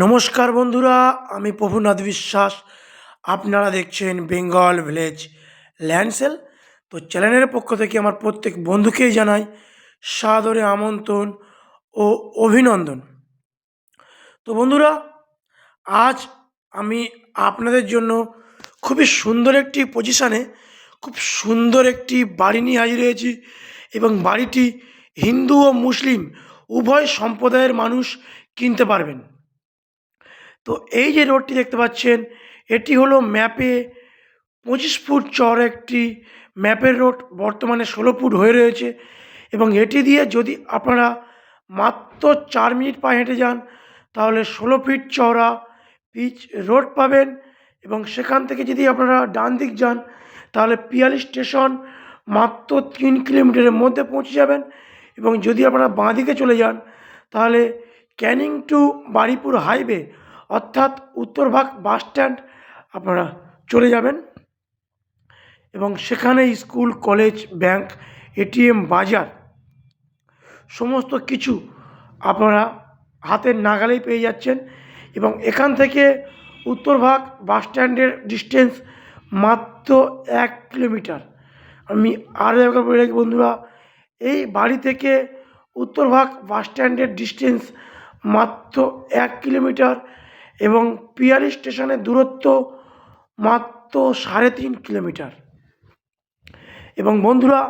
নমস্কার বন্ধুরা, আমি প্রভুনাথ বিশ্বাস। আপনারা দেখছেন বেঙ্গল ভিলেজ ল্যান্ডসেল। তো চ্যানেলের পক্ষ থেকে আমার প্রত্যেক বন্ধুকেই জানাই সাদরে আমন্ত্রণ ও অভিনন্দন। তো বন্ধুরা, আজ আমি আপনাদের জন্য খুবই সুন্দর একটি পজিশানে খুব সুন্দর একটি বাড়ি নিয়ে হাজির হয়েছি এবং বাড়িটি হিন্দু ও মুসলিম উভয় সম্প্রদায়ের মানুষ কিনতে পারবেন। তো এই যে রোডটি দেখতে পাচ্ছেন, এটি হলো ম্যাপে পঁচিশ ফুট চওড়া একটি ম্যাপের রোড, বর্তমানে ষোলো ফুট হয়ে রয়েছে এবং এটি দিয়ে যদি আপনারা মাত্র চার মিনিট পায়ে হেঁটে যান, তাহলে ষোলো ফিট চওড়া পিচ রোড পাবেন এবং সেখান থেকে যদি আপনারা ডান দিক যান, তাহলে পিয়ালি স্টেশন মাত্র তিন কিলোমিটারের মধ্যে পৌঁছে যাবেন এবং যদি আপনারা বাঁ দিকে চলে যান, তাহলে ক্যানিং টু বারিপুর হাইওয়ে অর্থাৎ উত্তরভাগ বাস স্ট্যান্ড আপনারা চলে যাবেন এবং সেখানে স্কুল, কলেজ, ব্যাংক এটিএম বাজার সমস্ত কিছু আপনারা হাতের নাগালেই পেয়ে যাচ্ছেন এবং এখান থেকে উত্তরভাগ বাস স্ট্যান্ডের ডিস্টেন্স মাত্র এক কিলোমিটার। আমি আরও একবার বলে রাখি বন্ধুরা, এই বাড়ি থেকে উত্তরভাগ বাস স্ট্যান্ডের ডিস্টেন্স মাত্র এক কিলোমিটার। এবং পিয়ারি স্টেশনের দূরত্ব মাত্র সাড়ে তিন কিলোমিটার। এবং বন্ধুরা,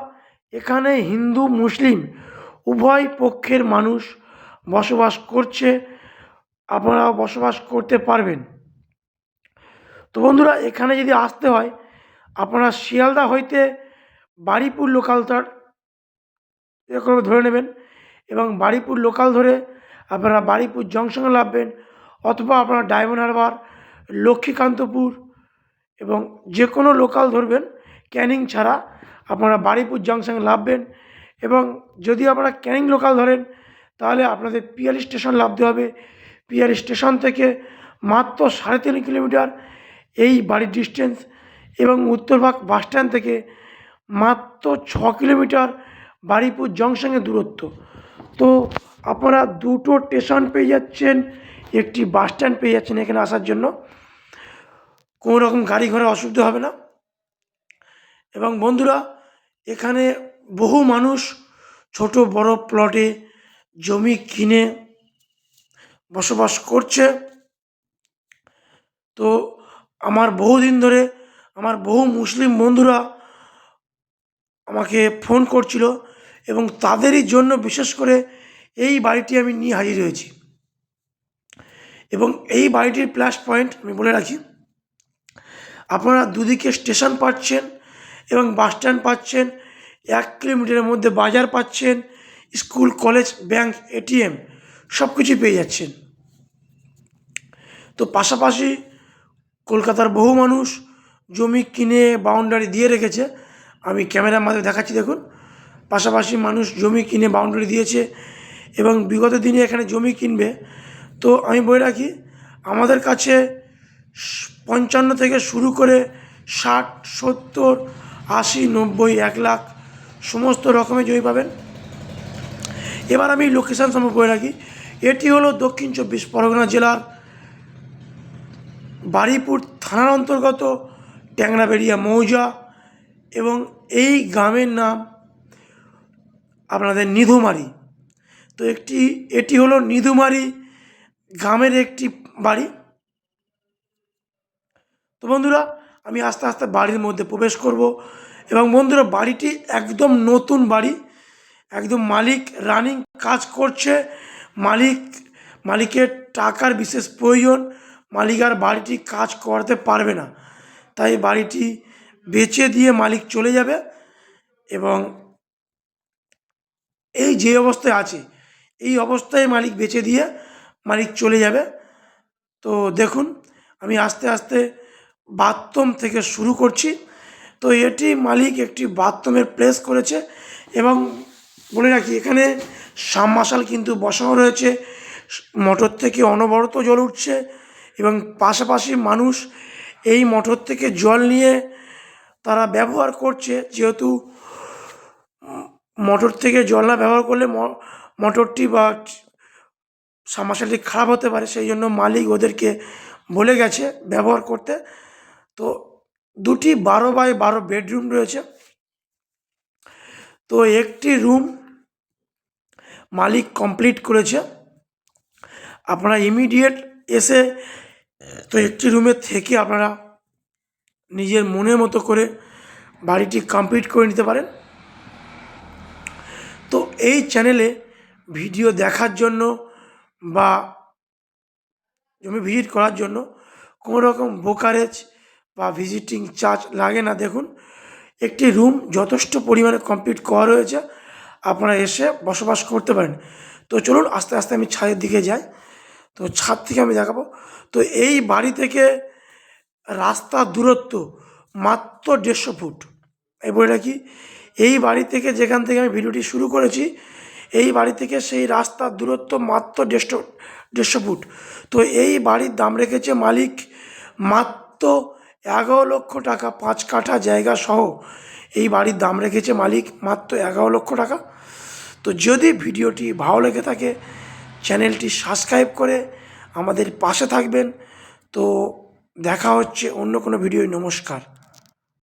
এখানে হিন্দু, মুসলিম উভয় পক্ষের মানুষ বসবাস করছে। আপনারা বসবাস করতে পারবেন। তো বন্ধুরা, এখানে যদি আসতে হয়, আপনারা শিয়ালদা হইতে বারিপুর লোকাল তার এরকম ধরে নেবেন। এবং বারিপুর লোকাল ধরে আপনারা বারিপুর জংশনে নামবেন অথবা আপনারা ডায়মন্ড হারবার, লক্ষ্মীকান্তপুর এবং যে কোনো লোকাল ধরবেন, ক্যানিং ছাড়া আপনারা বারিপুর জংশনে নামবেন এবং যদি আপনারা ক্যানিং লোকাল ধরেন, তাহলে আপনাদের পিয়ালি স্টেশন নামতে হবে। পিয়ালি স্টেশন থেকে মাত্র সাড়ে তিন কিলোমিটার এই বাড়ির ডিস্টেন্স এবং উত্তরভাগ বাস স্ট্যান্ড থেকে মাত্র ছ কিলোমিটার বারিপুর জংশনের দূরত্ব। তো আপনারা দুটো স্টেশন পেয়ে যাচ্ছেন। একটি বাস স্ট্যান্ড পেয়ে যাচ্ছেন এখানে আসার জন্য। কোনো রকম গাড়ি ঘোড়া অসুবিধা হবে না। এবং বন্ধুরা, এখানে বহু মানুষ ছোট, বড় প্লটে জমি কিনে বসবাস করছে। তো আমার বহুদিন ধরে আমার বহু মুসলিম বন্ধুরা আমাকে ফোন করছিল এবং তাদেরই জন্য বিশেষ করে এই বাড়িটি আমি নিয়ে হাজির হয়েছি। এবং এই বাড়িটির প্লাস পয়েন্ট আমি বলে রাখি, আপনারা দুদিকে স্টেশন পাচ্ছেন এবং বাস স্ট্যান্ড পাচ্ছেন, এক কিলোমিটারের মধ্যে বাজার পাচ্ছেন স্কুল কলেজ ব্যাংক এটিএম সব কিছুই পেয়ে যাচ্ছেন। তো পাশাপাশি কলকাতার বহু মানুষ জমি কিনে বাউন্ডারি দিয়ে রেখেছে, আমি ক্যামেরার মাধ্যমে দেখাচ্ছি দেখুন। পাশাপাশি মানুষ জমি কিনে বাউন্ডারি দিয়েছে এবং বিগত দিনে এখানে জমি কিনবে তো আমি বলে রাখি, আমাদের কাছে পঞ্চান্ন থেকে শুরু করে ষাট, সত্তর, আশি, নব্বই, এক লাখ সমস্ত রকমের জমি পাবেন। এবার আমি লোকেশান সম্পর্কে বলে রাখি, এটি হলো দক্ষিণ চব্বিশ পরগনা জেলার বারুইপুর থানার অন্তর্গত ট্যাংরাবেড়িয়া মৌজা এবং এই গ্রামের নাম আপনাদের নিধুমারি। তো একটি, এটি হলো নিধুমারি গ্রামের একটি বাড়ি। তো বন্ধুরা, আমি আস্তে আস্তে বাড়ির মধ্যে প্রবেশ করব এবং বন্ধুরা, বাড়িটি একদম নতুন বাড়ি। একদম মালিক রানিং কাজ করছে। মালিক, মালিকের টাকার বিশেষ প্রয়োজন। মালিক আর বাড়িটি কাজ করতে পারবে না। তাই বাড়িটি বেচে দিয়ে মালিক চলে যাবে এবং এই যে অবস্থায় আছে, এই অবস্থায় মালিক বেচে দিয়ে মালিক চলে যাবে। তো দেখুন, আমি আস্তে আস্তে বাথরুম থেকে শুরু করছি। তো এটি মালিক একটি বাথরুমের প্লেস করেছে এবং বলে রাখি, এখানে সাবমার্শাল কিন্তু বসানো রয়েছে। মোটর থেকে অনবরত জল উঠছে এবং পাশাপাশি মানুষ এই মোটর থেকে জল নিয়ে তারা ব্যবহার করছে। যেহেতু মোটর থেকে জল না ব্যবহার করলে মোটরটি বা সাবমার্শালটি খারাপ হতে পারে, সেই জন্য মালিক ওদেরকে বলে গেছে ব্যবহার করতে। তো দুটি বারো বাই বারো বেডরুম রয়েছে। তো একটি রুম মালিক কমপ্লিট করেছে। আপনারা ইমিডিয়েট এসে, তো একটি রুমে থেকে আপনারা নিজের মনের মতো করে বাড়িটি কমপ্লিট করে নিতে পারেন। তো এই চ্যানেলে ভিডিও দেখার জন্য বা জমি ভিজিট করার জন্য কোনো রকম ব্রোকারেজ বা ভিজিটিং চার্জ লাগে না। দেখুন, একটি রুম যথেষ্ট পরিমাণে কমপ্লিট করা রয়েছে। আপনারা এসে বসবাস করতে পারেন। তো চলুন, আস্তে আস্তে আমি ছাদের দিকে যাই। তো ছাদ থেকে আমি দেখাবো। তো এই বাড়ি থেকে রাস্তার দূরত্ব মাত্র দেড়শো ফুট। এই বলে রাখি এই বাড়ি থেকে যেখান থেকে আমি ভিডিওটি শুরু করেছি এই বাড়ি থেকে সেই রাস্তার দূরত্ব মাত্র দেড়শো দেড়শো ফুট। তো এই বাড়ির দাম রেখেছে মালিক মাত্র এগারো লক্ষ টাকা, পাঁচ কাঠা জায়গা সহ। এই বাড়ির দাম রেখেছে মালিক মাত্র এগারো লক্ষ টাকা। তো যদি ভিডিওটি ভালো লেগে থাকে, চ্যানেলটি সাবস্ক্রাইব করে আমাদের পাশে থাকবেন। তো দেখা হচ্ছে অন্য কোনো ভিডিও নমস্কার।